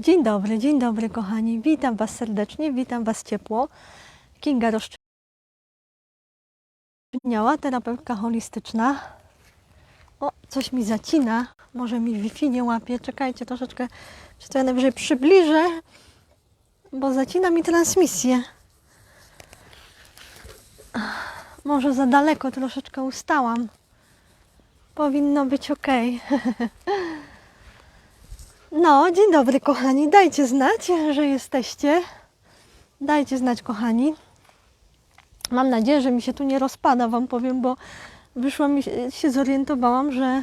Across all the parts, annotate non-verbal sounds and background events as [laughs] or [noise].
Dzień dobry, dzień dobry kochani. Witam Was serdecznie, witam Was ciepło. Kinga Rozczyniała, terapeutka holistyczna. O, coś mi zacina. Może mi Wi-Fi nie łapie. Czekajcie troszeczkę, czy to ja najwyżej przybliżę, bo zacina mi transmisję. Może za daleko troszeczkę ustałam. Powinno być ok. [laughs] No, dzień dobry kochani. Dajcie znać, że jesteście. Dajcie znać kochani. Mam nadzieję, że mi się tu nie rozpada, Wam powiem, bo wyszłam i się- zorientowałam, że,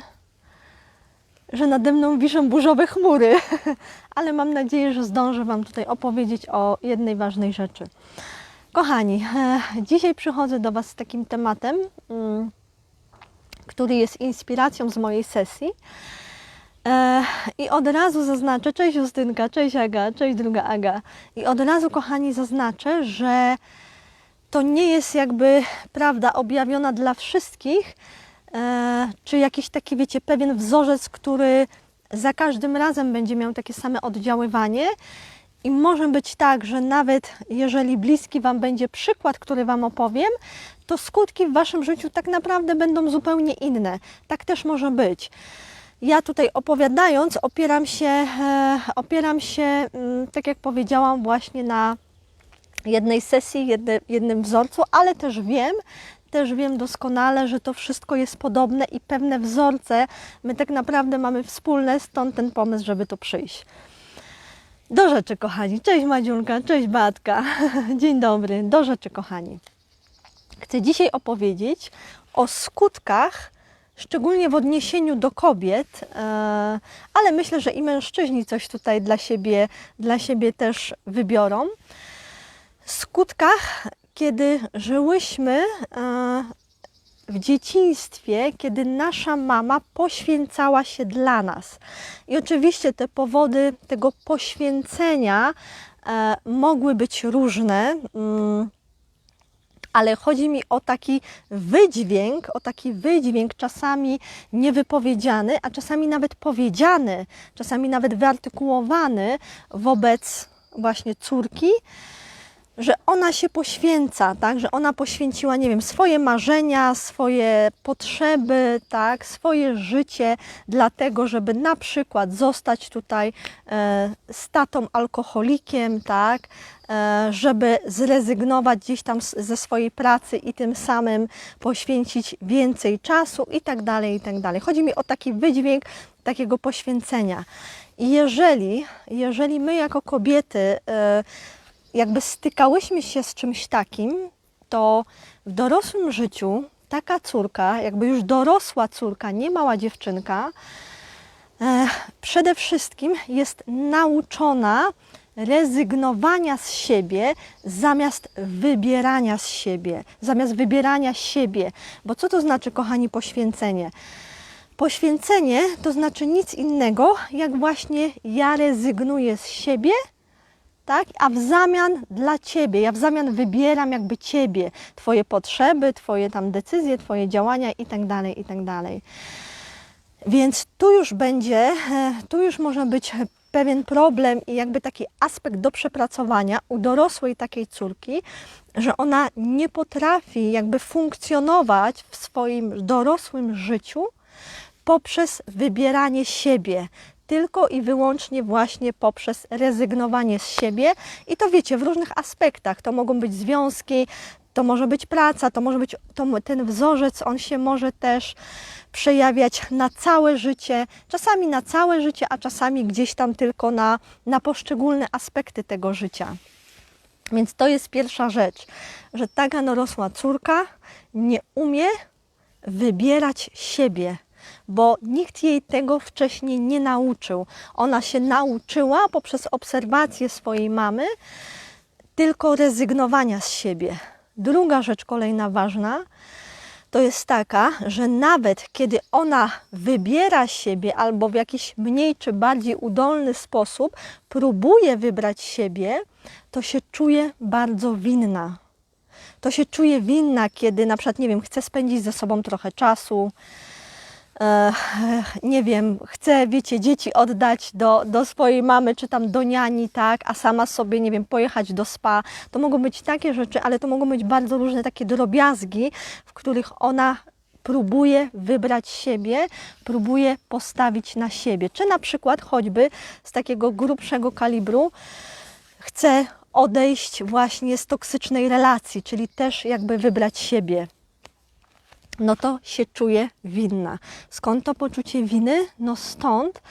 że nade mną wiszą burzowe chmury. [laughs] Ale mam nadzieję, że zdążę Wam tutaj opowiedzieć o jednej ważnej rzeczy. Kochani, e, dzisiaj przychodzę do Was z takim tematem, mm, który jest inspiracją z mojej sesji. I od razu zaznaczę, cześć Justynka, cześć Aga, cześć druga Aga. I od razu, kochani, zaznaczę, że to nie jest jakby prawda objawiona dla wszystkich, e, czy jakiś taki, wiecie, pewien wzorzec, który za każdym razem będzie miał takie same oddziaływanie. I może być tak, że nawet jeżeli bliski Wam będzie przykład, który Wam opowiem, to skutki w Waszym życiu tak naprawdę będą zupełnie inne. Tak też może być ja tutaj opowiadając, opieram się, e, opieram się, mm, tak jak powiedziałam, właśnie na jednej sesji, jednym wzorcu, ale też wiem, też wiem doskonale, że to wszystko jest podobne i pewne wzorce my tak naprawdę mamy wspólne, stąd ten pomysł, żeby tu przyjść. Do rzeczy, kochani. Cześć Madziulka, cześć Batka. [laughs] Dzień dobry. Do rzeczy, kochani. Chcę dzisiaj opowiedzieć o skutkach szczególnie w odniesieniu do kobiet, e, ale myślę, że i mężczyźni coś tutaj dla siebie, dla siebie też wybiorą. Skutkach, kiedy żyłyśmy e, w dzieciństwie, kiedy nasza mama poświęcała się dla nas. I oczywiście te powody tego poświęcenia e, mogły być różne. Ale chodzi mi o taki wydźwięk, o taki wydźwięk czasami niewypowiedziany, a czasami nawet powiedziany, czasami nawet wyartykułowany wobec właśnie córki, że ona się poświęca, tak, że ona poświęciła, nie wiem, swoje marzenia, swoje potrzeby, tak, swoje życie dlatego, żeby na przykład zostać tutaj e, z tatą alkoholikiem, tak, e, żeby zrezygnować gdzieś tam z, ze swojej pracy i tym samym poświęcić więcej czasu i tak dalej, i tak dalej. Chodzi mi o taki wydźwięk takiego poświęcenia. I jeżeli, jeżeli my jako kobiety e, jakby stykałyśmy się z czymś takim, to w dorosłym życiu taka córka, jakby już dorosła córka, nie mała dziewczynka, e, przede wszystkim jest nauczona rezygnowania z siebie zamiast wybierania z siebie, zamiast wybierania siebie. Bo co to znaczy, kochani, poświęcenie? Poświęcenie to znaczy nic innego, jak właśnie ja rezygnuję z siebie, tak? A w zamian dla Ciebie, ja w zamian wybieram jakby Ciebie, Twoje potrzeby, Twoje tam decyzje, Twoje działania i tak dalej, i tak. Więc tu już będzie, e, tu już może być pewien problem i jakby taki aspekt do przepracowania u dorosłej takiej córki, że ona nie potrafi jakby funkcjonować w swoim dorosłym życiu poprzez wybieranie siebie, tylko i wyłącznie właśnie poprzez rezygnowanie z siebie i to wiecie, w różnych aspektach. To mogą być związki, to może być praca, to może być to, ten wzorzec, on się może też przejawiać na całe życie, czasami na całe życie, a czasami gdzieś tam tylko na, na poszczególne aspekty tego życia. Więc to jest pierwsza rzecz, że taka dorosła córka nie umie wybierać siebie, bo nikt jej tego wcześniej nie nauczył. Ona się nauczyła poprzez obserwację swojej mamy tylko rezygnowania z siebie. Druga rzecz, kolejna ważna, to jest taka, że nawet kiedy ona wybiera siebie albo w jakiś mniej czy bardziej udolny sposób próbuje wybrać siebie, to się czuje bardzo winna. To się czuje winna, kiedy na przykład, nie wiem, chce spędzić ze sobą trochę czasu, nie wiem, chce, wiecie, dzieci oddać do, do swojej mamy, czy tam do niani, tak, a sama sobie, nie wiem, pojechać do spa. To mogą być takie rzeczy, ale to mogą być bardzo różne takie drobiazgi, w których ona próbuje wybrać siebie, próbuje postawić na siebie. Czy na przykład choćby z takiego grubszego kalibru chce odejść właśnie z toksycznej relacji, czyli też jakby wybrać siebie. No to się czuje winna. Skąd to poczucie winy? No stąd,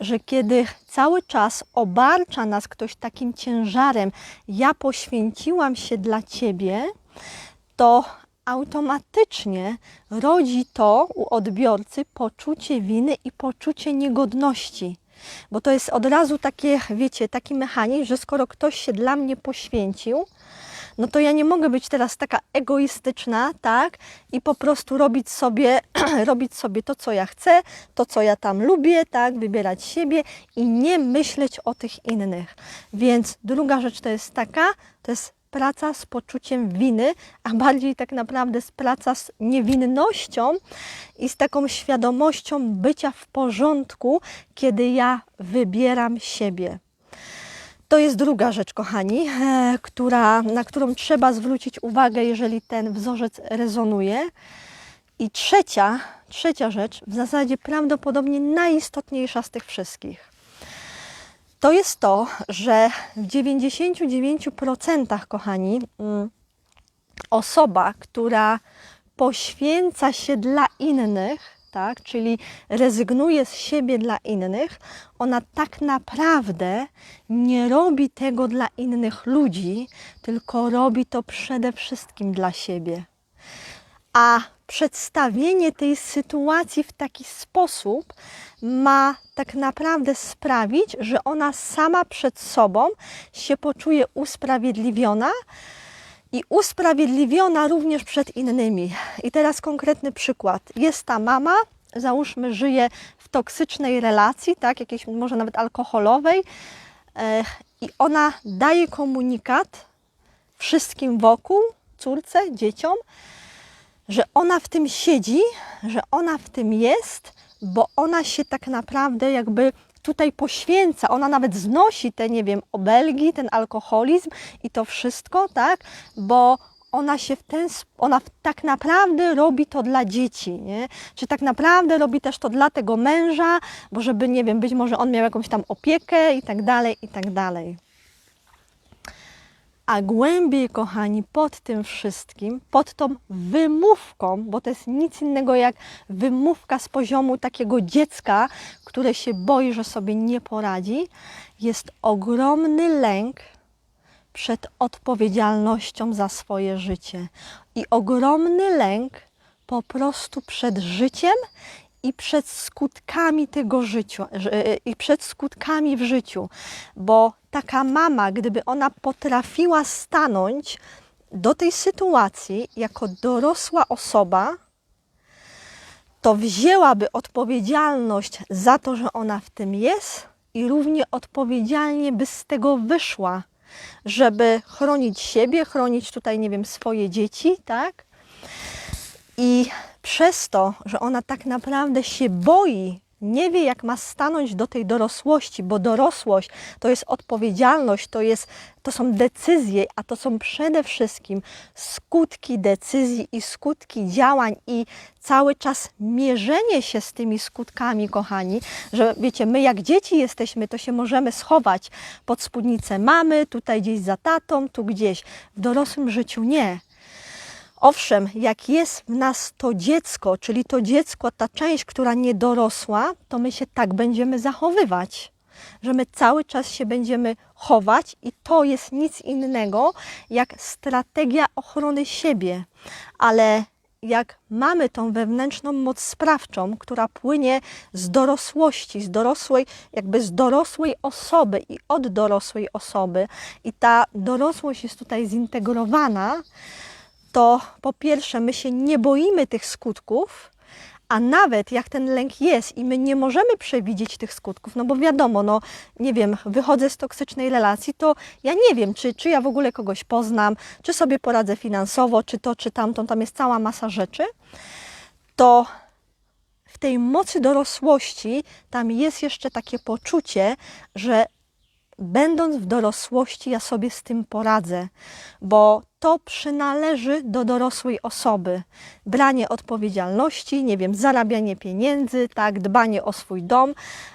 że kiedy cały czas obarcza nas ktoś takim ciężarem, ja poświęciłam się dla ciebie, to automatycznie rodzi to u odbiorcy poczucie winy i poczucie niegodności. Bo to jest od razu takie, wiecie, taki mechanizm, że skoro ktoś się dla mnie poświęcił, no to ja nie mogę być teraz taka egoistyczna, tak? I po prostu robić sobie, [clears throat] robić sobie to, co ja chcę, to, co ja tam lubię, tak? Wybierać siebie i nie myśleć o tych innych. Więc druga rzecz to jest taka, to jest praca z poczuciem winy, a bardziej tak naprawdę z praca z niewinnością i z taką świadomością bycia w porządku, kiedy ja wybieram siebie. To jest druga rzecz, kochani, e, która, na którą trzeba zwrócić uwagę, jeżeli ten wzorzec rezonuje. I trzecia, trzecia rzecz, w zasadzie prawdopodobnie najistotniejsza z tych wszystkich, to jest to, że w 99%, kochani, mm, osoba, która poświęca się dla innych, tak, czyli rezygnuje z siebie dla innych, ona tak naprawdę nie robi tego dla innych ludzi, tylko robi to przede wszystkim dla siebie. A przedstawienie tej sytuacji w taki sposób ma tak naprawdę sprawić, że ona sama przed sobą się poczuje usprawiedliwiona i usprawiedliwiona również przed innymi. I teraz konkretny przykład. Jest ta mama, załóżmy, żyje w toksycznej relacji, tak, jakiejś może nawet alkoholowej, e, i ona daje komunikat wszystkim wokół, córce, dzieciom, że ona w tym siedzi, że ona w tym jest, bo ona się tak naprawdę jakby tutaj poświęca, ona nawet znosi te, nie wiem, obelgi, ten alkoholizm i to wszystko, tak, bo ona się w ten, ona tak naprawdę robi to dla dzieci, nie? Czy tak naprawdę robi też to dla tego męża, bo żeby, nie wiem, być może on miał jakąś tam opiekę i tak dalej, i tak dalej. A głębiej, kochani, pod tym wszystkim, pod tą wymówką, bo to jest nic innego jak wymówka z poziomu takiego dziecka, które się boi, że sobie nie poradzi, jest ogromny lęk przed odpowiedzialnością za swoje życie. I ogromny lęk po prostu przed życiem i przed skutkami tego życia, i przed skutkami w życiu, bo taka mama, gdyby ona potrafiła stanąć do tej sytuacji jako dorosła osoba, to wzięłaby odpowiedzialność za to, że ona w tym jest i równie odpowiedzialnie by z tego wyszła, żeby chronić siebie, chronić tutaj, nie wiem, swoje dzieci, tak? I przez to, że ona tak naprawdę się boi, nie wie, jak ma stanąć do tej dorosłości, bo dorosłość to jest odpowiedzialność, to, jest, to są decyzje, a to są przede wszystkim skutki decyzji i skutki działań i cały czas mierzenie się z tymi skutkami, kochani, że wiecie, my jak dzieci jesteśmy, to się możemy schować pod spódnicę mamy, tutaj gdzieś za tatą, tu gdzieś. W dorosłym życiu nie. Owszem, jak jest w nas to dziecko, czyli to dziecko, ta część, która nie dorosła, to my się tak będziemy zachowywać, że my cały czas się będziemy chować i to jest nic innego jak strategia ochrony siebie. Ale jak mamy tą wewnętrzną moc sprawczą, która płynie z dorosłości, z dorosłej, jakby z dorosłej osoby i od dorosłej osoby, i ta dorosłość jest tutaj zintegrowana, to po pierwsze my się nie boimy tych skutków, a nawet jak ten lęk jest i my nie możemy przewidzieć tych skutków, no bo wiadomo, no nie wiem, wychodzę z toksycznej relacji, to ja nie wiem, czy, czy ja w ogóle kogoś poznam, czy sobie poradzę finansowo, czy to, czy tamto, tam jest cała masa rzeczy, to tej mocy dorosłości tam jest jeszcze takie poczucie, że będąc w dorosłości, ja sobie z tym poradzę, bo to przynależy do dorosłej osoby. Branie odpowiedzialności, nie wiem, zarabianie pieniędzy, tak, dbanie o swój dom,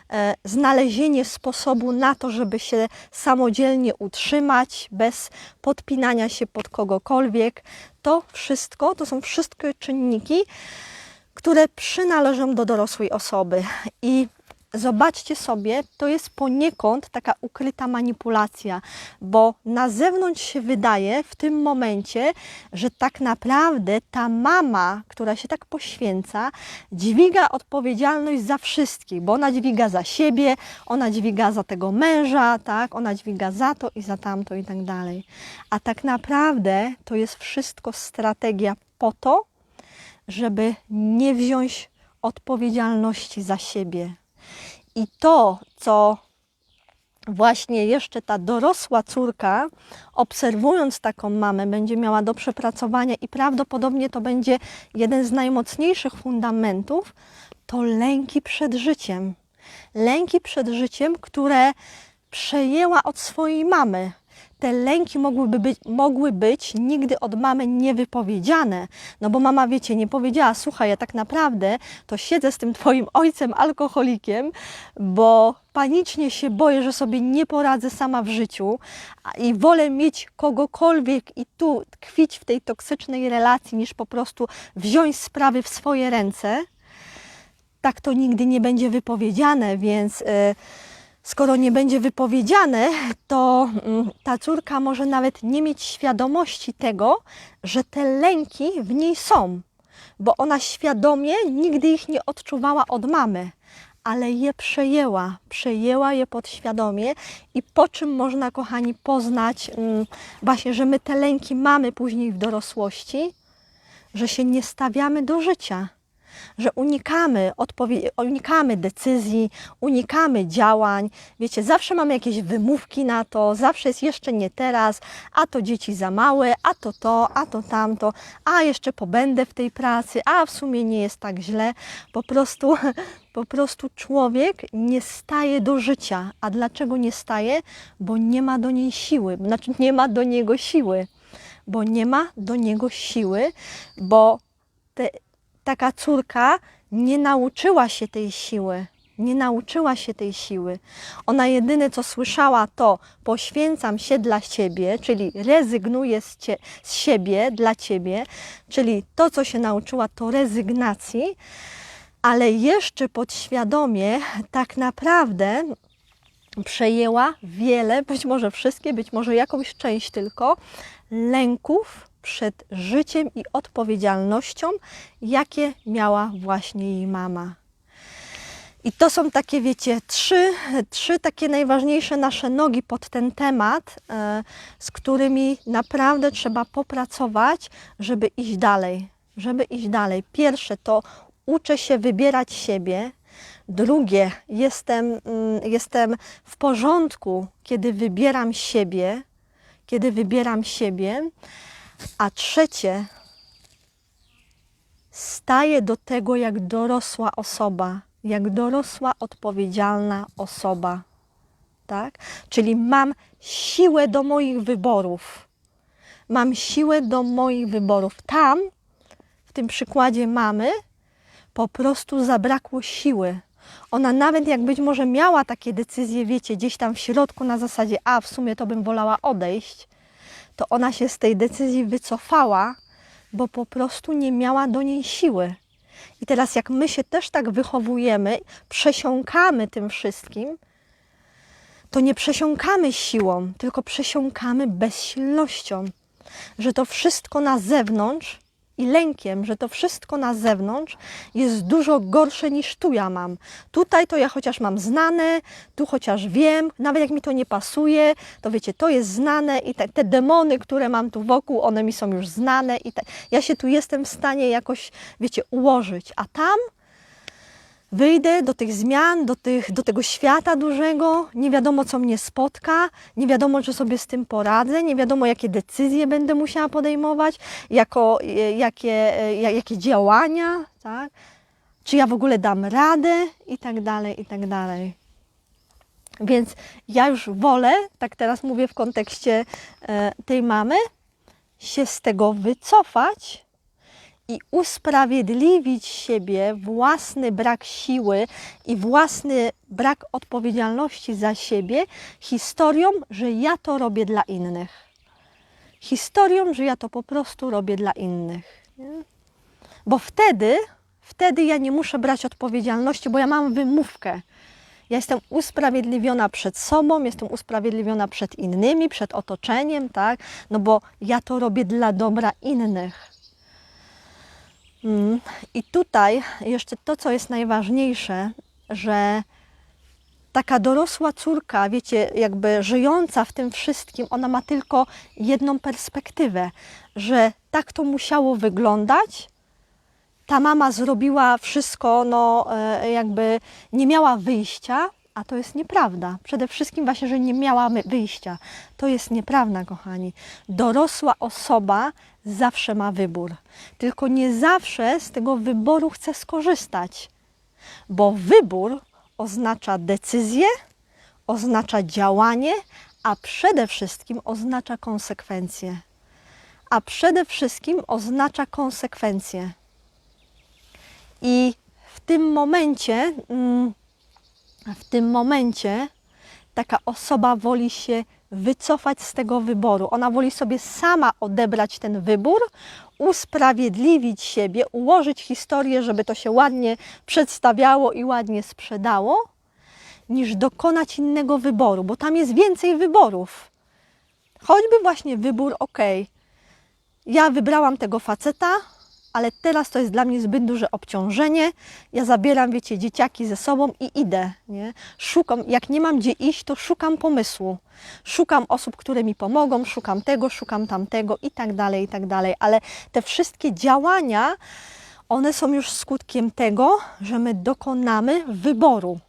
e, znalezienie sposobu na to, żeby się samodzielnie utrzymać, bez podpinania się pod kogokolwiek. To wszystko, to są wszystkie czynniki, które przynależą do dorosłej osoby. I zobaczcie sobie, to jest poniekąd taka ukryta manipulacja, bo na zewnątrz się wydaje w tym momencie, że tak naprawdę ta mama, która się tak poświęca, dźwiga odpowiedzialność za wszystkich, bo ona dźwiga za siebie, ona dźwiga za tego męża, tak? Ona dźwiga za to i za tamto i tak dalej. A tak naprawdę to jest wszystko strategia po to, żeby nie wziąć odpowiedzialności za siebie. I to, co właśnie jeszcze ta dorosła córka, obserwując taką mamę, będzie miała do przepracowania i prawdopodobnie to będzie jeden z najmocniejszych fundamentów, to lęki przed życiem. Lęki przed życiem, które przejęła od swojej mamy te lęki mogłyby być, mogły być nigdy od mamy niewypowiedziane. No bo mama, wiecie, nie powiedziała, słuchaj, ja tak naprawdę to siedzę z tym twoim ojcem alkoholikiem, bo panicznie się boję, że sobie nie poradzę sama w życiu i wolę mieć kogokolwiek i tu tkwić w tej toksycznej relacji, niż po prostu wziąć sprawy w swoje ręce. Tak to nigdy nie będzie wypowiedziane, więc... Yy, skoro nie będzie wypowiedziane, to mm, ta córka może nawet nie mieć świadomości tego, że te lęki w niej są, bo ona świadomie nigdy ich nie odczuwała od mamy, ale je przejęła, przejęła je podświadomie i po czym można, kochani, poznać mm, właśnie, że my te lęki mamy później w dorosłości, że się nie stawiamy do życia że unikamy, unikamy decyzji, unikamy działań. Wiecie, zawsze mamy jakieś wymówki na to, zawsze jest jeszcze nie teraz, a to dzieci za małe, a to to, a to tamto, a jeszcze pobędę w tej pracy, a w sumie nie jest tak źle. Po prostu, [laughs] po prostu człowiek nie staje do życia. A dlaczego nie staje? Bo nie ma do niej siły, znaczy nie ma do niego siły bo nie ma do niego siły, bo te taka córka nie nauczyła się tej siły. Nie nauczyła się tej siły. Ona jedyne co słyszała to poświęcam się dla ciebie, czyli rezygnuję z, cie, z siebie dla ciebie, czyli to co się nauczyła to rezygnacji, ale jeszcze podświadomie tak naprawdę przejęła wiele, być może wszystkie, być może jakąś część tylko lęków przed życiem i odpowiedzialnością, jakie miała właśnie jej mama. I to są takie, wiecie, trzy, trzy takie najważniejsze nasze nogi pod ten temat, e, z którymi naprawdę trzeba popracować, żeby iść dalej. Żeby iść dalej. Pierwsze to uczę się wybierać siebie. Drugie, jestem, mm, jestem w porządku, kiedy wybieram siebie, kiedy wybieram siebie. A trzecie, staje do tego jak dorosła osoba, jak dorosła, odpowiedzialna osoba. Tak? Czyli mam siłę do moich wyborów. Mam siłę do moich wyborów. Tam, w tym przykładzie mamy, po prostu zabrakło siły. Ona nawet jak być może miała takie decyzje, wiecie, gdzieś tam w środku na zasadzie, a w sumie to bym wolała odejść, to ona się z tej decyzji wycofała, bo po prostu nie miała do niej siły. I teraz, jak my się też tak wychowujemy, przesiąkamy tym wszystkim, to nie przesiąkamy siłą, tylko przesiąkamy bezsilnością. Że to wszystko na zewnątrz i lękiem, że to wszystko na zewnątrz jest dużo gorsze niż tu ja mam. Tutaj to ja chociaż mam znane, tu chociaż wiem, nawet jak mi to nie pasuje, to wiecie, to jest znane i te, te demony, które mam tu wokół, one mi są już znane i te, ja się tu jestem w stanie jakoś, wiecie, ułożyć, a tam wyjdę do tych zmian, do, tych, do tego świata dużego, nie wiadomo co mnie spotka, nie wiadomo czy sobie z tym poradzę, nie wiadomo jakie decyzje będę musiała podejmować, jako, jakie, jakie działania, tak? czy ja w ogóle dam radę i tak dalej, i tak dalej. Więc ja już wolę, tak teraz mówię w kontekście e, tej mamy, się z tego wycofać i usprawiedliwić siebie, własny brak siły i własny brak odpowiedzialności za siebie historią, że ja to robię dla innych. Historią, że ja to po prostu robię dla innych. Bo wtedy, wtedy ja nie muszę brać odpowiedzialności, bo ja mam wymówkę. Ja jestem usprawiedliwiona przed sobą, jestem usprawiedliwiona przed innymi, przed otoczeniem, tak? No bo ja to robię dla dobra innych. Mm. I tutaj jeszcze to, co jest najważniejsze, że taka dorosła córka, wiecie, jakby żyjąca w tym wszystkim, ona ma tylko jedną perspektywę, że tak to musiało wyglądać. Ta mama zrobiła wszystko, no e, jakby nie miała wyjścia, a to jest nieprawda. Przede wszystkim właśnie, że nie miała wyjścia. To jest nieprawda, kochani. Dorosła osoba zawsze ma wybór, tylko nie zawsze z tego wyboru chce skorzystać, bo wybór oznacza decyzję, oznacza działanie, a przede wszystkim oznacza konsekwencje. A przede wszystkim oznacza konsekwencje. I w tym momencie, mm, w tym momencie taka osoba woli się wycofać z tego wyboru. Ona woli sobie sama odebrać ten wybór, usprawiedliwić siebie, ułożyć historię, żeby to się ładnie przedstawiało i ładnie sprzedało, niż dokonać innego wyboru, bo tam jest więcej wyborów. Choćby właśnie wybór, ok, ja wybrałam tego faceta, ale teraz to jest dla mnie zbyt duże obciążenie. Ja zabieram, wiecie, dzieciaki ze sobą i idę. Nie? Szukam, jak nie mam gdzie iść, to szukam pomysłu. Szukam osób, które mi pomogą, szukam tego, szukam tamtego i tak dalej, i tak dalej. Ale te wszystkie działania, one są już skutkiem tego, że my dokonamy wyboru.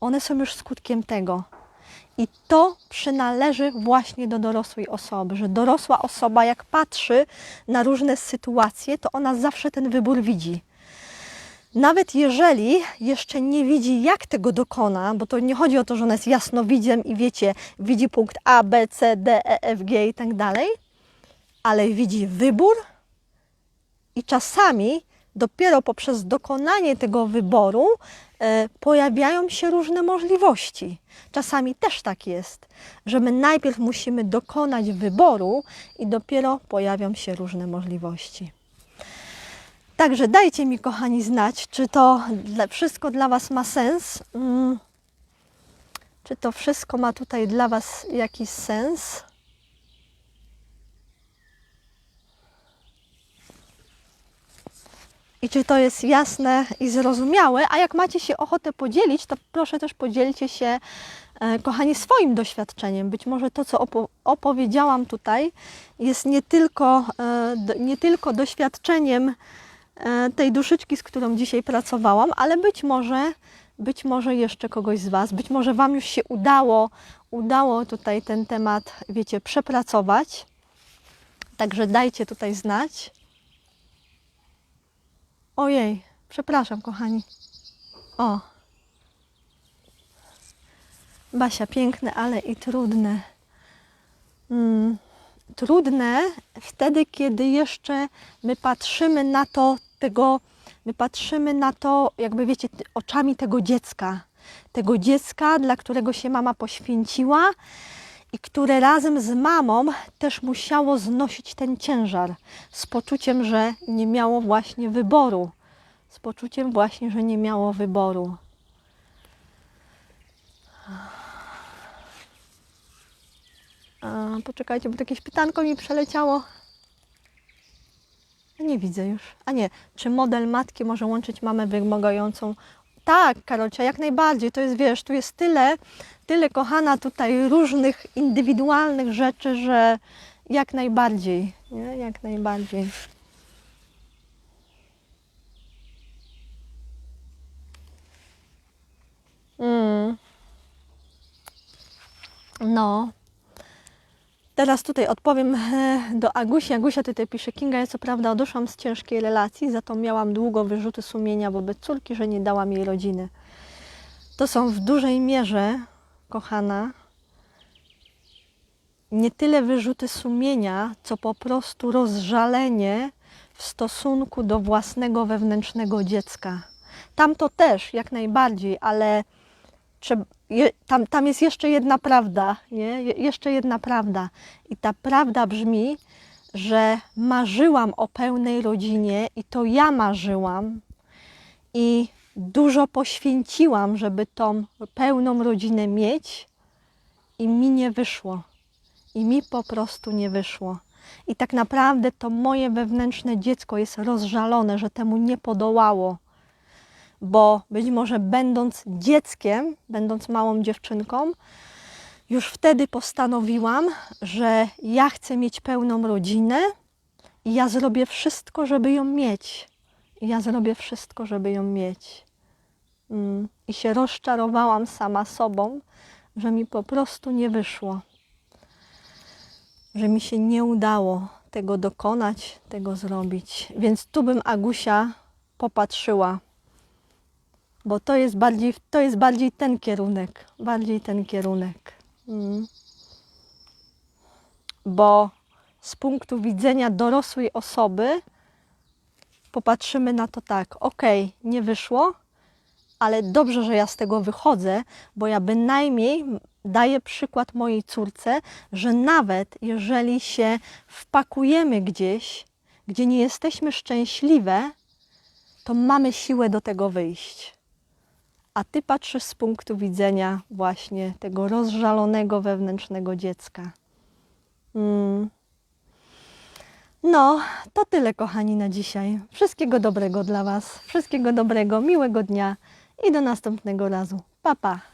One są już skutkiem tego. I to przynależy właśnie do dorosłej osoby, że dorosła osoba, jak patrzy na różne sytuacje, to ona zawsze ten wybór widzi. Nawet jeżeli jeszcze nie widzi, jak tego dokona, bo to nie chodzi o to, że ona jest jasnowidzem i wiecie, widzi punkt A, B, C, D, E, F, G i tak dalej, ale widzi wybór i czasami dopiero poprzez dokonanie tego wyboru pojawiają się różne możliwości. Czasami też tak jest, że my najpierw musimy dokonać wyboru i dopiero pojawią się różne możliwości. Także dajcie mi, kochani, znać, czy to wszystko dla Was ma sens. Mm. Czy to wszystko ma tutaj dla Was jakiś sens? I czy to jest jasne i zrozumiałe. A jak macie się ochotę podzielić, to proszę też podzielcie się, e, kochani, swoim doświadczeniem. Być może to, co opo- opowiedziałam tutaj, jest nie tylko, e, nie tylko doświadczeniem e, tej duszyczki, z którą dzisiaj pracowałam, ale być może, być może jeszcze kogoś z Was, być może Wam już się udało, udało tutaj ten temat, wiecie, przepracować. Także dajcie tutaj znać. Ojej, przepraszam, kochani. O. Basia, piękne, ale i trudne. Mm, trudne wtedy, kiedy jeszcze my patrzymy na to, tego, my patrzymy na to, jakby wiecie, oczami tego dziecka. Tego dziecka, dla którego się mama poświęciła i które razem z mamą też musiało znosić ten ciężar z poczuciem, że nie miało właśnie wyboru. Z poczuciem właśnie, że nie miało wyboru. A, poczekajcie, bo jakieś pytanko mi przeleciało. Nie widzę już. A nie, czy model matki może łączyć mamę wymagającą? Tak, Karolcia, jak najbardziej. To jest, wiesz, tu jest tyle, tyle kochana tutaj różnych indywidualnych rzeczy, że jak najbardziej, nie? Jak najbardziej. Mm. No. Teraz tutaj odpowiem e, do Agusi. Agusia tutaj pisze, Kinga, ja co prawda odeszłam z ciężkiej relacji, za to miałam długo wyrzuty sumienia wobec córki, że nie dałam jej rodziny. To są w dużej mierze, kochana, nie tyle wyrzuty sumienia, co po prostu rozżalenie w stosunku do własnego wewnętrznego dziecka. Tam to też jak najbardziej, ale trzeba, tam, tam jest jeszcze jedna prawda, nie? Je, jeszcze jedna prawda. I ta prawda brzmi, że marzyłam o pełnej rodzinie i to ja marzyłam i dużo poświęciłam, żeby tą pełną rodzinę mieć i mi nie wyszło. I mi po prostu nie wyszło. I tak naprawdę to moje wewnętrzne dziecko jest rozżalone, że temu nie podołało. Bo być może będąc dzieckiem, będąc małą dziewczynką, już wtedy postanowiłam, że ja chcę mieć pełną rodzinę i ja zrobię wszystko, żeby ją mieć. I ja zrobię wszystko, żeby ją mieć. Mm. I się rozczarowałam sama sobą, że mi po prostu nie wyszło że mi się nie udało tego dokonać, tego zrobić. Więc tu bym Agusia popatrzyła, bo to jest bardziej, to jest bardziej ten kierunek, bardziej ten kierunek. Mm. Bo z punktu widzenia dorosłej osoby popatrzymy na to tak, ok, nie wyszło, ale dobrze, że ja z tego wychodzę, bo ja bynajmniej daję przykład mojej córce, że nawet jeżeli się wpakujemy gdzieś, gdzie nie jesteśmy szczęśliwe, to mamy siłę do tego wyjść. A ty patrzysz z punktu widzenia właśnie tego rozżalonego wewnętrznego dziecka. Mm. No, to tyle, kochani, na dzisiaj. Wszystkiego dobrego dla Was, wszystkiego dobrego, miłego dnia i do następnego razu. Pa, pa.